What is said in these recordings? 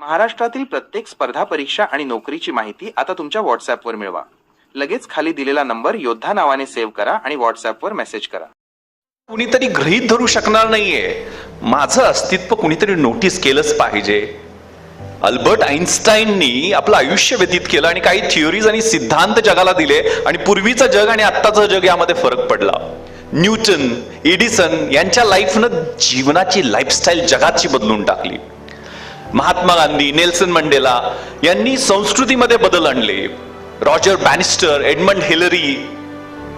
महाराष्ट्रातील प्रत्येक स्पर्धा परीक्षा आणि नोकरीची माहिती आता तुमच्या व्हॉट्सॲपवर मिळवा. लगेच खाली दिलेला नंबर योद्धा नावाने सेव्ह करा आणि व्हॉट्सॲपवर मेसेज करा. कुणीतरी गृहीत धरू शकणार नाहीये. माझं अस्तित्व कुणीतरी नोटीस केलंच पाहिजे. अल्बर्ट आईन्स्टाईननी आपलं आयुष्य व्यतीत केलं आणि काही थिअरीज आणि सिद्धांत जगाला दिले आणि पूर्वीचं जग आणि आत्ताचं जग यामध्ये फरक पडला. न्यूटन एडिसन यांच्या लाईफनं जीवनाची लाईफस्टाईल जगाची बदलून टाकली. महात्मा गांधी नेल्सन मंडेला यांनी संस्कृतीमध्ये बदल आणले. रॉजर बॅनिस्टर एडमंड हिलरी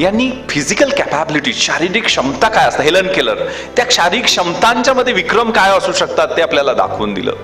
यांनी फिजिकल कॅपॅबिलिटी शारीरिक क्षमता काय असतात हेलन केलर त्या शारीरिक क्षमतांच्या मध्ये विक्रम काय असू शकतात ते आपल्याला दाखवून दिलं.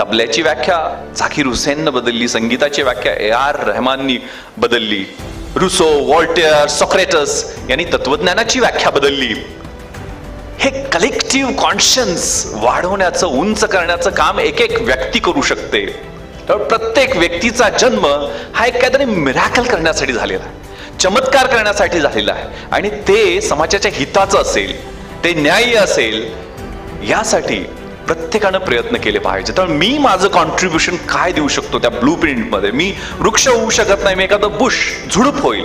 तबल्याची व्याख्या झाकीर हुसेननं बदलली संगीताची व्याख्या ए आर रहमाननी बदलली. रुसो वॉल्टेअर सॉक्रेटस यांनी तत्वज्ञानाची व्याख्या बदलली. हे कलेक्टिव्ह कॉन्शियन्स वाढवण्याचं उंच करण्याचं काम एक एक व्यक्ती करू शकते. तर प्रत्येक व्यक्तीचा जन्म हा एक काहीतरी मिराकल करण्यासाठी झालेला आहे. चमत्कार करण्यासाठी झालेला आहे. आणि ते समाजाच्या हिताचं असेल ते न्याय्य असेल यासाठी प्रत्येकानं प्रयत्न केले पाहिजे. तर मी माझं कॉन्ट्रीब्युशन काय देऊ शकतो त्या ब्लू प्रिंटमध्ये मी वृक्ष होऊ शकत नाही मी एखादं बुश झुडूप होईल.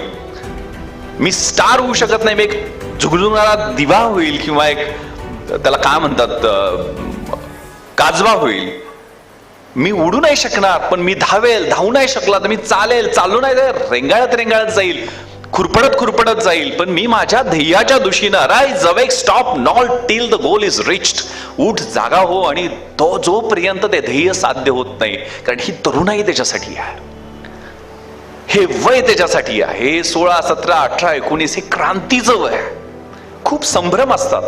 मी स्टार होऊ शकत नाही मी एक झुगझुगणारा दिवा होईल किंवा एक त्याला काय म्हणतात काजवा होईल. मी उडू नाही शकणार पण मी धावेल धावू नाही शकला तर मी चालेल चालू नाही तर रेंगाळत रेंगाळत जाईल खुरपडत खुरपडत जाईल. पण मी माझ्या ध्येयाच्या दिशेनं rise awake stop not till the goal is reached उठ जागा हो आणि तो जोपर्यंत ते ध्येय साध्य होत नाही कारण ही तरुणाई त्याच्यासाठी आहे. हे वय त्याच्यासाठी आहे. सोळा सतरा अठरा एकोणीस हे क्रांतीचं वय आहे. खूप संभ्रम असतात.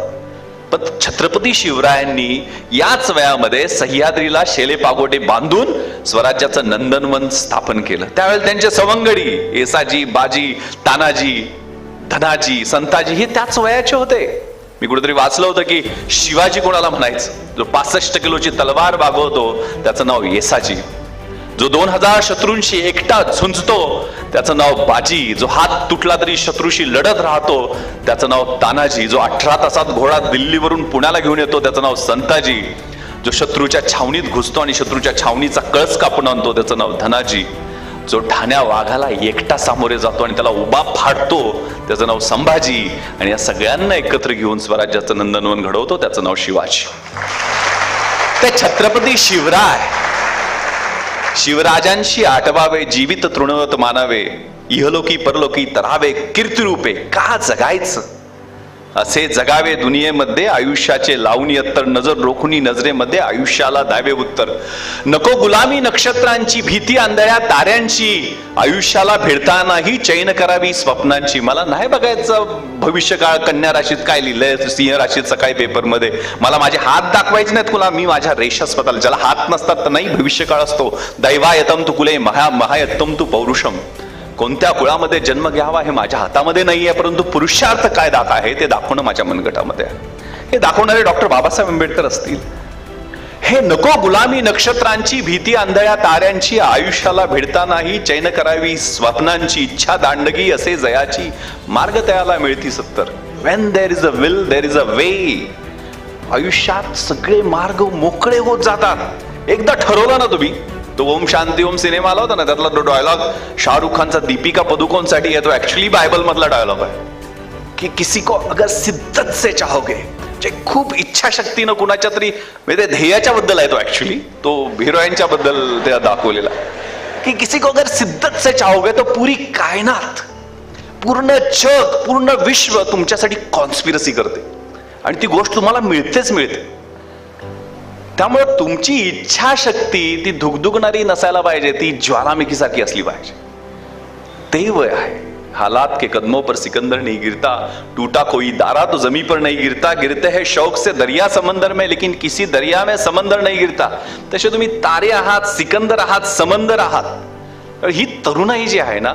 पण छत्रपती शिवरायांनी याच वयामध्ये सह्याद्रीला शेले पागोटे बांधून स्वराज्याचं नंदनवन स्थापन केलं. त्यावेळेला त्यांचे सवंगडी येसाजी बाजी तानाजी धनाजी संताजी हे त्याच वयाचे होते. मी कुठेतरी वाचलं होतं की शिवाजी कोणाला म्हणायचं? जो पासष्ट किलोची तलवार बागवतो त्याचं नाव येसाजी जो दोन हजार शत्रूंशी एकटा झुंजतो त्याचं नाव बाजी जो हात तुटला तरी शत्रूशी लढत राहतो त्याचं नाव तानाजी जो अठरा तासात घोडा दिल्लीवरून पुण्याला घेऊन येतो त्याचं नाव संताजी. जो शत्रूच्या छावणीत घुसतो आणि शत्रूच्या छावणीचा कळस कापून आणतो त्याचं नाव धनाजी. जो ठाण्या वाघाला एकटा सामोरे जातो आणि त्याला उभा फाडतो त्याचं नाव संभाजी. आणि या सगळ्यांना एकत्र घेऊन स्वराज्याचं नंदनवन घडवतो त्याचं नाव शिवाजी. ते छत्रपती शिवराय. शिवराजांशी आठवावे जीवित तृणवत मानावे इहलोकी परलोकी तरावे कीर्तिरूपे का जगायचं? असे जगावे दुनियेमध्ये आयुष्याचे लावणी अत्तर नजर रोखुनी नजरेमध्ये आयुष्याला दावे उत्तर. नको गुलामी नक्षत्रांची भीती आंधळ्या ताऱ्यांची. आयुष्याला भिडतानाही चैन करावी स्वप्नांची. मला नाही बघायचं भविष्यकाळ कन्या राशीत काय लिहिलंय सिंह राशीत सकाळी पेपरमध्ये. मला माझे हात दाखवायचे नाहीत तुला मी माझ्या रेषा स्वतःला ज्याला हात नसतात तर नाही भविष्यकाळ असतो. दैवायतम तू कुले महा महायत्तम तू पौरुषम. कोणत्या कुळामध्ये जन्म घ्यावा हे माझ्या हातामध्ये नाहीये परंतु पुरुषार्थ काय दाख आहे ते दाखवणं माझ्या मनगटामध्ये आहे. हे दाखवणारे डॉक्टर बाबासाहेब आंबेडकर असतील. हे नको गुलामी नक्षत्रांची भीती आंधळ्या ताऱ्यांची आयुष्याला भिडतानाही चैन करावी स्वप्नांची इच्छा दांडगी असे जयाची मार्ग तयाला मिळती सत्तर. When there is a will there is a way आयुष्यात सगळे मार्ग मोकळे होत जातात. एकदा ठरवलं ना तुम्ही तो ओम शांती ओम सिनेमा आला होता ना त्यातला तो डायलॉग शाहरुख खानचा दीपिका पदुकोणसाठी आहे तो ऍक्च्युली बायबल मधला डायलॉग आहे. की किसी को अगर सिद्दत से चाहोगे जे खूप इच्छाशक्तीनं कुणाच्या तरी म्हणजे ते ध्येयाच्या बद्दल आहे तो ऍक्च्युली तो हिरोईनच्या बद्दल ते दाखवलेला. की किसी को अगर सिद्दत से चाहोगे तो पुरी कायनात पूर्ण जग पूर्ण विश्व तुमच्यासाठी कॉन्स्पिरसी करते. आणि ती गोष्ट तुम्हाला मिळतेच मिळते. त्यामुळं तुमची इच्छाशक्ती ती धुगधुगणारी नसायला पाहिजे ती ज्वालामुखीसारखी असली पाहिजे. ते वय आहे. हालात के कदमों पर सिकंदर नहीं गिरता टूटा कोई दारा तो जमी पर नहीं गिरता गिरते हैं शौक से दरिया समंदर में लेकिन किसी दरिया में समंदर नाही गिरता। तसे तुम्ही तारे आहात सिकंदर आहात समंदर आहात। तर ही तरुणाई जी आहे ना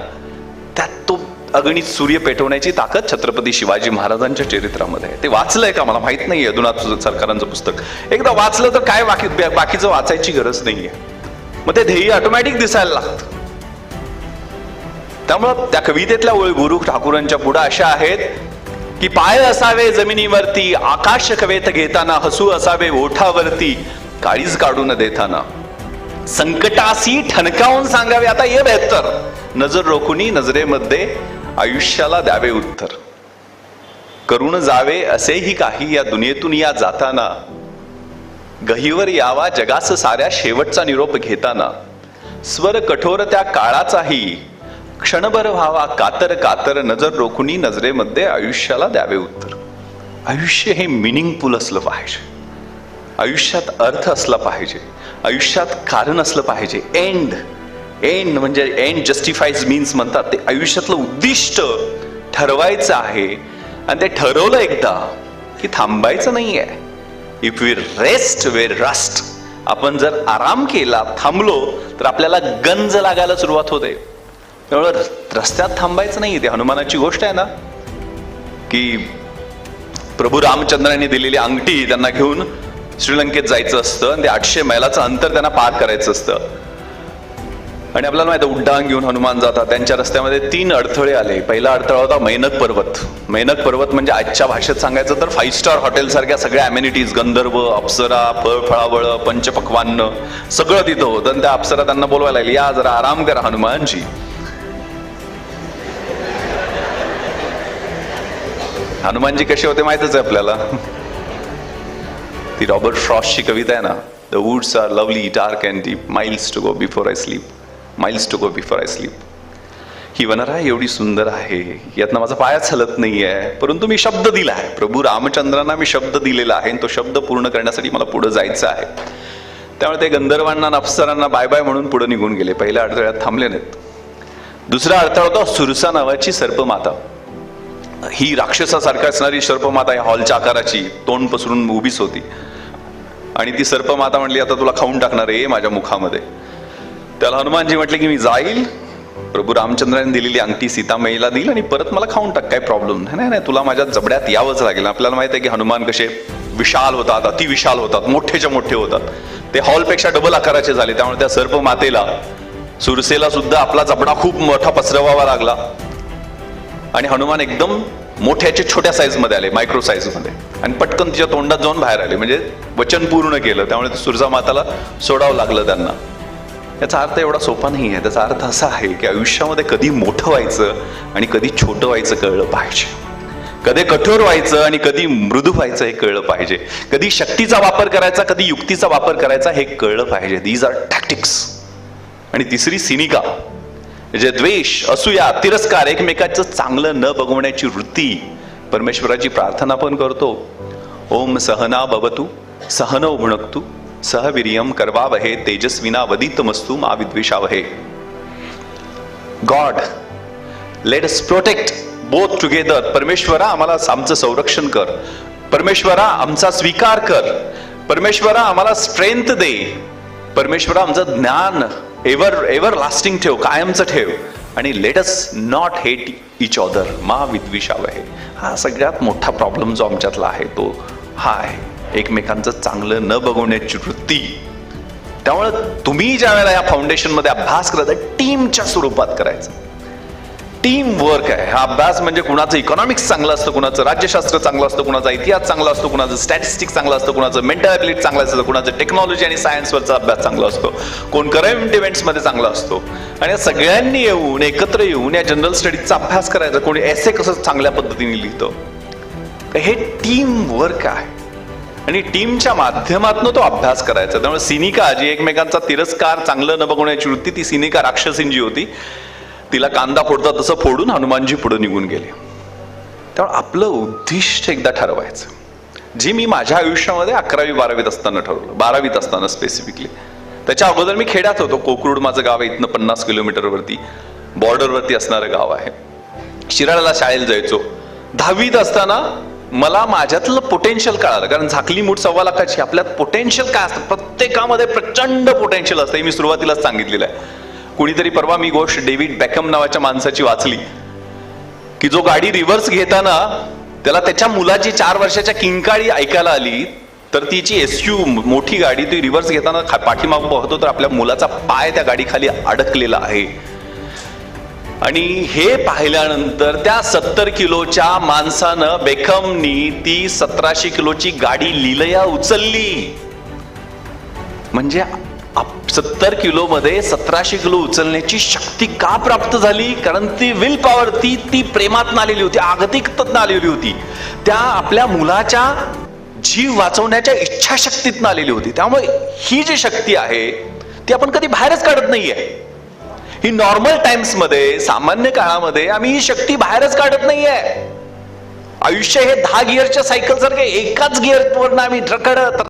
त्यात तो अगणित सूर्य पेटवण्याची ताकद छत्रपती शिवाजी महाराजांच्या चरित्रामध्ये आहे. ते वाचलंय का मला माहीत नाही अधुनाथ सरकारांचं पुस्तक. एकदा वाचलं तर काय बाकी बाकीचं वाचायची गरज नाहीये. मग ते ध्येय ऑटोमॅटिक दिसायला लागतं. त्यामुळं त्या कवितेतल्या ओळी गुरु ठाकूरांच्या पुढे अशा आहेत की पाय असावे जमिनीवरती आकाश कवेत घेताना हसू असावे ओठावरती काळीज काढू न देताना. संकटासी ठणकावून सांगावे आता ये बेहतर नजर रोखुनी नजरेमध्ये आयुष्याला द्यावे उत्तर. करून जावे असेही काही या दुनियेतून या जाताना गहीवर यावा जगास साऱ्या शेवटचा निरोप घेताना स्वर कठोर त्या काळाचाही क्षणभर व्हावा कातर कातर नजर रोखुनी नजरेमध्ये आयुष्याला द्यावे उत्तर. आयुष्य हे मिनिंगफुल असलं पाहिजे. आयुष्यात अर्थ असला पाहिजे. आयुष्यात कारण असलं पाहिजे. एंड एंड म्हणजे एंड जस्टिफाईज मीन्स म्हणतात ते आयुष्यातलं उद्दिष्ट ठरवायचं आहे. आणि ते ठरवलं एकदा की थांबायचं नाही आहे if we rest we rust आपण जर आराम केला थांबलो तर आपल्याला गंज लागायला सुरुवात होते. त्यामुळे रस्त्यात थांबायचं नाही ते हनुमानाची गोष्ट आहे ना की प्रभू रामचंद्रांनी दिलेली अंगठी त्यांना घेऊन श्रीलंकेत जायचं असतं. आणि ते आठशे मैलाचं अंतर त्यांना पार करायचं असतं. आणि आपल्याला माहिती उड्डाण घेऊन हनुमान जातात. त्यांच्या रस्त्यामध्ये तीन अडथळे आले. पहिला अडथळा होता मैनक पर्वत. मैनक पर्वत म्हणजे आजच्या भाषेत सांगायचं तर फाईव्ह स्टार हॉटेल सारख्या सगळ्या अमेनिटीज गंधर्व अप्सरा फळ फळावळ पंचपक्वान्न सगळं तिथं होतं. आणि त्या अप्सरा त्यांना बोलवायला लागली या जरा आराम करा हनुमानजी. हनुमानजी कसे होते माहितच आहे आपल्याला? ती रॉबर्ट फ्रॉस्टची कविता आहे ना the woods are lovely dark and deep miles to go before I sleep miles to go before I sleep ही वनरा एवढी सुंदर आहे यातनं माझा पायाच हलत नाही आहे परंतु मी शब्द दिला आहे. प्रभू रामचंद्रांना मी शब्द दिलेला आहे आणि तो शब्द पूर्ण करण्यासाठी मला पुढे जायचं आहे. त्यामुळे ते गंधर्वांना आणि अप्सरांना बाय बाय म्हणून पुढे निघून गेले. पहिल्या अडथळ्यात थांबले नाहीत. दुसरा अडथळा होता सुरसा नावाची सर्पमाता. ही राक्षसासारखी असणारी सर्पमाता या हॉलच्या आकाराची तोंड पसरून उभीच होती. आणि ती सर्पमाता म्हणली आता तुला खाऊन टाकणार आहे माझ्या मुखामध्ये. त्याला हनुमानजी म्हटले की मी जाईल. प्रभू रामचंद्राने दिलेली अंगठी सीतामईला देईल आणि परत मला खाऊन टाक काय प्रॉब्लेम नाही नाही नाही तुला माझ्या जबड्यात यावंच लागेल. आपल्याला माहीत आहे की हनुमान कसे विशाल होतात अतिविशाल होतात मोठेच्या मोठे होतात. ते हॉलपेक्षा डबल आकाराचे झाले त्यामुळे त्या सर्प मातेला सुरसेला सुद्धा आपला जबडा खूप मोठा पसरवावा लागला. आणि हनुमान एकदम मोठ्याचे छोट्या साईजमध्ये आले मायक्रो साईजमध्ये आणि पटकन तिच्या तोंडात जाऊन बाहेर आले. म्हणजे वचन पूर्ण केलं. त्यामुळे सुरजा माताला सोडावं लागलं त्यांना. याचा अर्थ एवढा सोपा नाही आहे. त्याचा अर्थ असा आहे की आयुष्यामध्ये कधी मोठं व्हायचं आणि कधी छोटं व्हायचं कळलं पाहिजे. कधी कठोर व्हायचं आणि कधी मृदू व्हायचं हे कळलं पाहिजे. कधी शक्तीचा वापर करायचा कधी युक्तीचा वापर करायचा हे कळलं पाहिजे. दीज आर टॅक्टिक्स आणि तिसरी सिनिका जे द्वेष असूया तिरस्कार एकमेकाचं चांगलं न बघवण्याची वृत्ती परमेश्वराची प्रार्थना पण करतो. ओम सहना भवतू सहनौ भुणकतू सहवीर्यम करवावहे तेजस्विना वदितमस्तु मा विद्विषावहे. God let us protect both together परमेश्वरा आम्हाला आमचं संरक्षण कर. परमेश्वरा आमचा स्वीकार कर. परमेश्वरा आम्हाला स्ट्रेंथ दे. परमेश्वरा आमचं ज्ञान एव्हर एव्हर लास्टिंग ठेव कायमचं ठेव. आणि let us not hate each other मा विद्विषावहे. हा सगळ्यात मोठा प्रॉब्लेम जो आमच्यातला आहे तो हा आहे. एकमेकांचं चांगलं न बघवण्याची वृत्ती. त्यामुळे तुम्ही ज्या वेळेला या फाउंडेशनमध्ये अभ्यास करत टीमच्या स्वरूपात करायचं. टीम वर्क आहे. हा अभ्यास म्हणजे कुणाचं इकॉनॉमिक्स चांगलं असतं कुणाचं राज्यशास्त्र चांगलं असतं कुणाचा इतिहास चांगला असतो कुणाचं स्टॅटिस्टिक्स चांगलं असतं कुणाचं मेंटल ॲबिलिटी चांगलं असतं कुणाचं टेक्नॉलॉजी आणि सायन्सवरचा अभ्यास चांगला असतो. कोण करंट इव्हेंट्समध्ये चांगला असतो. आणि या सगळ्यांनी येऊन एकत्र येऊन या जनरल स्टडीजचा अभ्यास करायचा. कोणी एसे कसं चांगल्या पद्धतीने लिहितं. तर हे टीम वर्क आहे. आणि टीमच्या माध्यमातून तो अभ्यास करायचा. त्यामुळे सिनिका जी एकमेकांचा तिरस्कार चांगलं न बघण्याची वृत्ती ती सिनिका राक्षसींची होती. तिला कांदा फोडता तसं फोडून हनुमानजी पुढे निघून गेले. त्यामुळे आपलं उद्दिष्ट एकदा ठरवायचं. जी मी माझ्या आयुष्यामध्ये अकरावी बारावीत असताना ठरवलं. बारावीत असताना स्पेसिफिकली त्याच्या अगोदर मी खेड्यात होतो. कोकरूड माझं गाव आहे इथनं पन्नास किलोमीटरवरती. बॉर्डरवरती असणारं गाव आहे. शिराळ्याला शाळेला जायचो. दहावीत असताना मला माझ्यातलं पोटेन्शियल कळालं. कारण झाकली मूठ सव्वा लाखाची आपल्यात पोटेन्शियल काय असतं? प्रत्येकामध्ये प्रचंड पोटेन्शियल असतं हे मी सुरुवातीलाच सांगितलेलं आहे. कुणीतरी परवा मी गोष्ट डेव्हिड बॅकम नावाच्या माणसाची वाचली. की जो गाडी रिव्हर्स घेताना त्याला त्याच्या मुलाची चार वर्षाच्या किंकाळी ऐकायला आली तर तिची एस यू मोठी गाडी ती रिव्हर्स घेताना खा- पाठीमागं बघतो तर आपल्या मुलाचा पाय त्या गाडीखाली अडकलेला आहे. आणि हे पाहिल्यानंतर त्या सत्तर किलोच्या माणसानं बेखमनी ती सतराशे किलोची गाडी लिलया उचलली. म्हणजे सत्तर किलो मध्ये सतराशे किलो उचलण्याची शक्ती का प्राप्त झाली? कारण ती विल पॉवर ती ती प्रेमात आलेली होती आगतिकतन आलेली होती. त्या आपल्या मुलाच्या जीव वाचवण्याच्या इच्छाशक्तीतनं आलेली होती. त्यामुळे ही जी शक्ती आहे ती आपण कधी बाहेरच काढत नाहीये. ही नॉर्मल टाइम्समध्ये सामान्य काळामध्ये आम्ही ही शक्ती बाहेरच काढत नाहीये. आयुष्य हे दहा गिअरच्या सायकल सारखे एकाच गिअरवरनं आम्ही ट्रकड